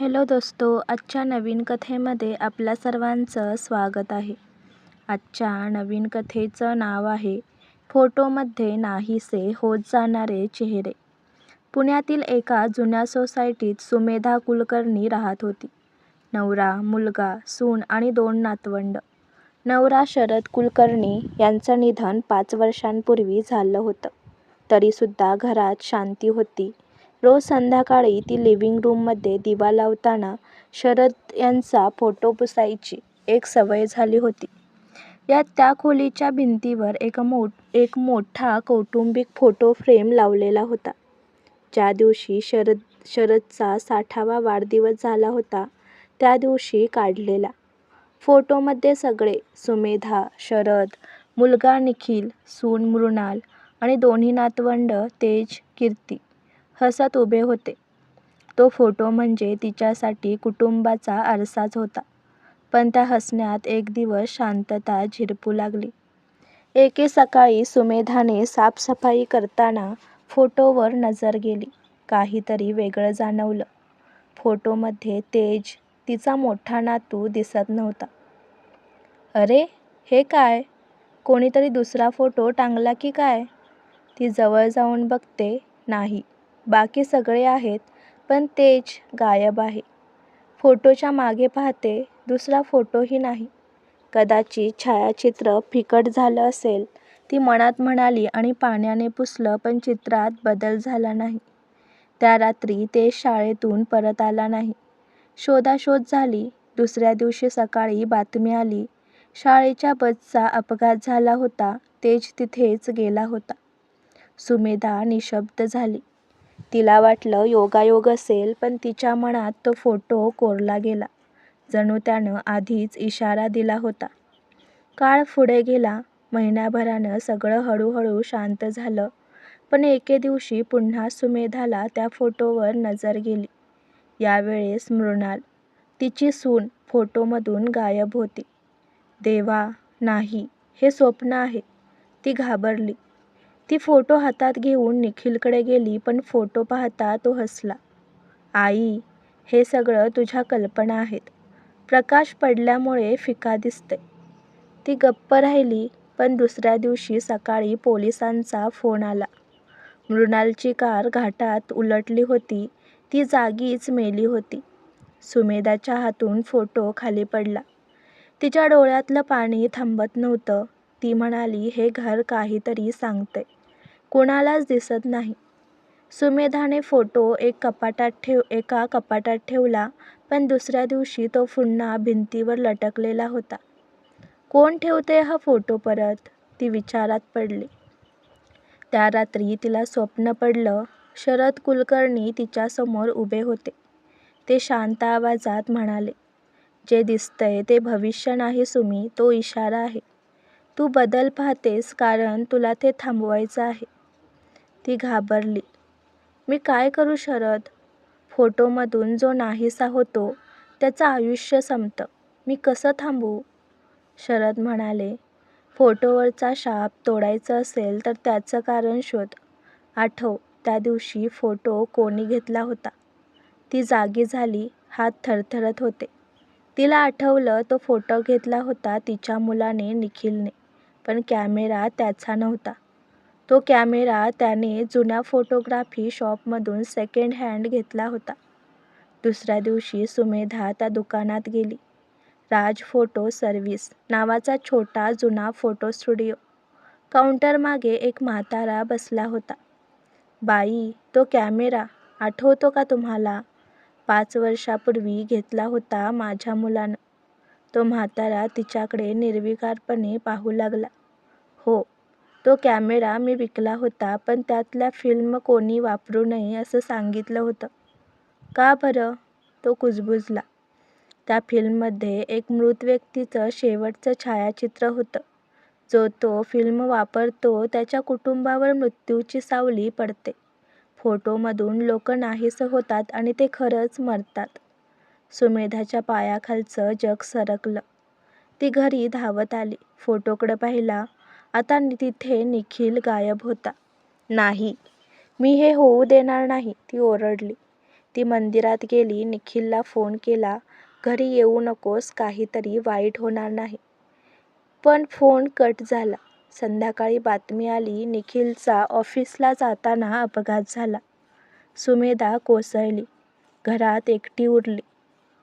Hello दोस्तो आजच्या नवीन कथेमध्ये आपल्या सर्वांचं स्वागत आहे. आजच्या नवीन कथेचं नाव आहे फोटोमध्ये नाहीसे होत जाणारे चेहरे. पुण्यातील एका जुन्या सोसायटीत सुमेधा कुलकर्णी राहत होती. नवरा मुलगा सून आणि दोन नातवंड. नवरा शरद कुलकर्णी यांचं निधन पाच वर्षांपूर्वी झालं होतं. तरीसुद्धा घरात शांती होती. रोज संध्याकाळी ती लिव्हिंग रूममध्ये दिवा लावताना शरद यांचा फोटो पुसायची एक सवय झाली होती. यात त्या खोलीच्या भिंतीवर एक मोठ एक मोठा कौटुंबिक फोटो फ्रेम लावलेला होता. ज्या दिवशी शरद शरदचा साठावा वाढदिवस झाला होता त्या दिवशी काढलेला. फोटोमध्ये सगळे सुमेधा शरद मुलगा निखिल सून मृणाल आणि दोन्ही नातवंड तेज कीर्ती हसत उभे होते. तो फोटो म्हणजे तिच्यासाठी कुटुंबाचा आरसाच होता. पण त्या हसण्यात एक दिवस शांतता झिरपू लागली. एके सकाळी सुमेधाने साफसफाई करताना फोटोवर नजर गेली. काहीतरी वेगळं जाणवलं. फोटोमध्ये तेज तिचा मोठा नातू दिसत नव्हता. अरे हे काय? कोणीतरी दुसरा फोटो टांगला की काय? ती जवळ जाऊन बघते नाही. बाकी सगळे आहेत पण तेज गायब आहे. फोटोच्या मागे पाहते दुसरा फोटोही नाही. कदाचित छायाचित्र फिकट झालं असेल ती मनात म्हणाली आणि पाण्याने पुसलं पण चित्रात बदल झाला नाही. त्या रात्री तेज शाळेतून परत आला नाही. शोधाशोध झाली दुसऱ्या दिवशी सकाळी बातमी आली शाळेच्या बसचा अपघात झाला होता तेज तिथेच गेला होता. सुमेधा निशब्द झाली. तिला वाटलं योगायोग असेल पण तिच्या मनात तो फोटो कोरला गेला. जणू त्यानं आधीच इशारा दिला होता. काळ पुढे गेला महिन्याभरानं सगळं हळूहळू शांत झालं. पण एके दिवशी पुन्हा सुमेधाला त्या फोटोवर नजर गेली. यावेळेस मृणाल तिची सून फोटोमधून गायब होती. देवा नाही हे स्वप्न आहे. ती घाबरली. ती फोटो हातात घेऊन निखिलकडे गेली पण फोटो पाहता तो हसला. आई हे सगळं तुझ्या कल्पना आहेत. प्रकाश पडल्यामुळे फिका दिसते. ती गप्प राहिली पण दुसऱ्या दिवशी सकाळी पोलिसांचा फोन आला. मृणालची कार घाटात उलटली होती ती जागीच मेली होती. सुमेधाच्या हातून फोटो खाली पडला. तिच्या डोळ्यातलं पाणी थांबत नव्हतं. ती म्हणाली हे घर काहीतरी सांगते कुणालाच दिसत नाही. सुमेधाने फोटो एक कपाटात ठेव एका कपाटात ठेवला पण दुसऱ्या दिवशी तो पुन्हा भिंतीवर लटकलेला होता. कोण ठेवते हा फोटो परत? ती विचारात पडली. त्या रात्री तिला स्वप्न पडलं शरद कुलकर्णी तिच्यासमोर उभे होते. ते शांत आवाजात म्हणाले जे दिसतंय ते भविष्य नाही सुमी तो इशारा आहे. तू बदल पाहतेस कारण तुला ते थांबवायचं आहे. ती घाबरली. मी काय करू शरद? फोटोमधून जो नाहीसा होतो त्याचं आयुष्य संपतं. मी कसं थांबू? शरद म्हणाले फोटोवरचा शाप तोडायचं असेल तर त्याचं कारण शोध. आठव त्या दिवशी फोटो कोणी घेतला होता. ती जागी झाली हात थरथरत होते. तिला आठवलं तो फोटो घेतला होता तिच्या मुलाने निखिलने पण कॅमेरा त्याचा नव्हता. तो कॅमेरा त्याने जुन्या फोटोग्राफी शॉपमधून सेकंड हँड घेतला होता. दुसऱ्या दिवशी सुमेधा त्या दुकानात गेली. राज फोटो सर्व्हिस नावाचा छोटा जुना फोटो स्टुडिओ. काउंटरमागे एक म्हातारा बसला होता. बाई तो कॅमेरा आठवतो का तुम्हाला? पाच वर्षापूर्वी घेतला होता माझ्या मुलानं. तो म्हातारा तिच्याकडे निर्विकारपणे पाहू लागला. हो तो कॅमेरा मी विकला होता पण त्यातल्या फिल्म कोणी वापरू नये असं सांगितलं होतं. का बरं? तो कुजबुजला. त्या फिल्ममध्ये एक मृत व्यक्तीचं शेवटचं छायाचित्र होतं. जो तो फिल्म वापरतो त्याच्या कुटुंबावर मृत्यूची सावली पडते. फोटोमधून लोक नाहीसं होतात आणि ते खरंच मरतात. सुमेधाच्या पायाखालचं जग सरकलं. ती घरी धावत आली. फोटोकडं पाहिला आता तिथे निखिल गायब होता. नाही मी हे होऊ देणार नाही ती ओरडली. ती मंदिरात गेली निखिलला फोन केला घरी येऊ नकोस काहीतरी वाईट होणार नाही. पण फोन कट झाला. संध्याकाळी बातमी आली निखिलचा ऑफिसला जाताना अपघात झाला. सुमेधा कोसळली. घरात एकटी उरली.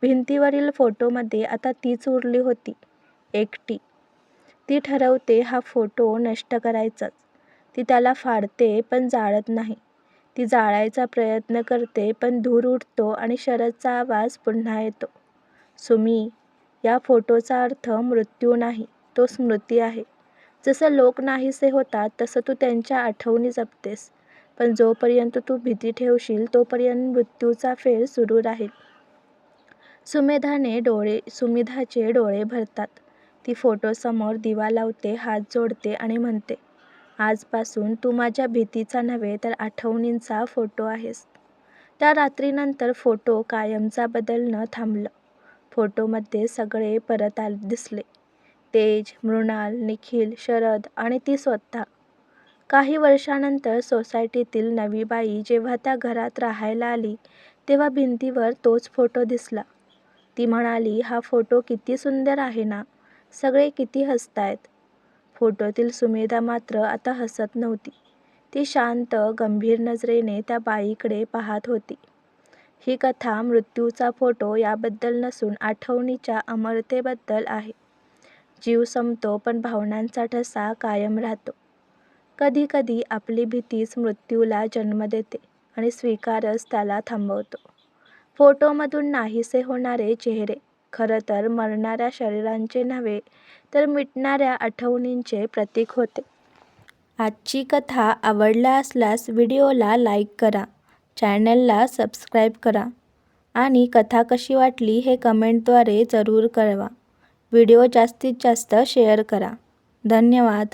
भिंतीवरील फोटोमध्ये आता तीच उरली होती. एकटी. ती ठरवते हा फोटो नष्ट करायचाच. ती त्याला फाडते पण जाळत नाही. ती जाळायचा प्रयत्न करते पण धूर उठतो आणि शरदचा आवाज पुन्हा येतो. सुमी या फोटोचा अर्थ मृत्यू नाही तो स्मृती आहे. जसं लोक नाहीसे होतात तसं तू त्यांच्या आठवणी जपतेस. पण जोपर्यंत तू भीती ठेवशील तोपर्यंत मृत्यूचा फेर सुरू राहील. सुमेधाने डोळे सुमेधाचे डोळे भरतात. ती फोटोसमोर दिवा लावते हात जोडते आणि म्हणते आजपासून तू माझ्या भीतीचा नव्हे तर आठवणींचा फोटो आहेस. त्या रात्रीनंतर फोटो कायमचा बदलणं थांबलं. फोटोमध्ये सगळे परत आले दिसले. तेज मृणाल निखिल शरद आणि ती स्वतः. काही वर्षानंतर सोसायटीतील नवी बाई जेव्हा त्या घरात राहायला आली तेव्हा भिंतीवर तोच फोटो दिसला. ती म्हणाली हा फोटो किती सुंदर आहे ना सगळे किती हसतायत. फोटोतील सुमेधा मात्र आता हसत नव्हती. ती शांत गंभीर नजरेने त्या बाईकडे पाहत होती. ही कथा मृत्यूचा फोटो याबद्दल नसून आठवणीच्या अमरतेबद्दल आहे. जीव संपतो पण भावनांचा ठसा कायम राहतो. कधी कधी आपली भीतीच मृत्यूला जन्म देते आणि स्वीकारच त्याला थांबवतो. फोटोमधून नाहीसे होणारे चेहरे खरं तर मरणाऱ्या शरीरांचे नव्हे तर मिटणाऱ्या आठवणींचे प्रतीक होते. आजची कथा आवडला असल्यास व्हिडिओला लाईक करा चॅनलला सबस्क्राईब करा आणि कथा कशी वाटली हे कमेंटद्वारे जरूर कळवा. व्हिडिओ जास्तीत जास्त शेअर करा. धन्यवाद.